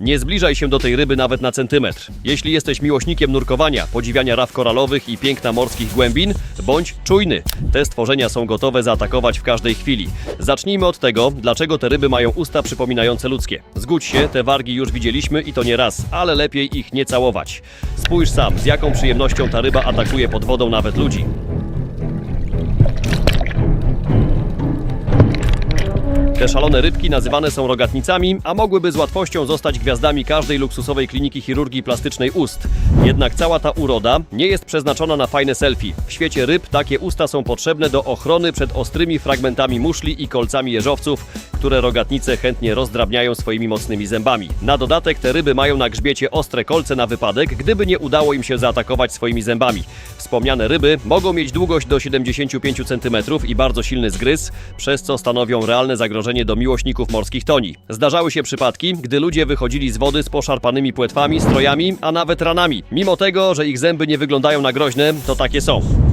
Nie zbliżaj się do tej ryby nawet na centymetr. Jeśli jesteś miłośnikiem nurkowania, podziwiania raf koralowych i piękna morskich głębin, bądź czujny. Te stworzenia są gotowe zaatakować w każdej chwili. Zacznijmy od tego, dlaczego te ryby mają usta przypominające ludzkie. Zgódź się, te wargi już widzieliśmy i to nie raz, ale lepiej ich nie całować. Spójrz sam, z jaką przyjemnością ta ryba atakuje pod wodą nawet ludzi. Te szalone rybki nazywane są rogatnicami, a mogłyby z łatwością zostać gwiazdami każdej luksusowej kliniki chirurgii plastycznej ust. Jednak cała ta uroda nie jest przeznaczona na fajne selfie. W świecie ryb takie usta są potrzebne do ochrony przed ostrymi fragmentami muszli i kolcami jeżowców, które rogatnice chętnie rozdrabniają swoimi mocnymi zębami. Na dodatek te ryby mają na grzbiecie ostre kolce na wypadek, gdyby nie udało im się zaatakować swoimi zębami. Wspomniane ryby mogą mieć długość do 75 cm i bardzo silny zgryz, przez co stanowią realne zagrożenie do miłośników morskich toni. Zdarzały się przypadki, gdy ludzie wychodzili z wody z poszarpanymi płetwami, strojami, a nawet ranami. Mimo tego, że ich zęby nie wyglądają na groźne, to takie są.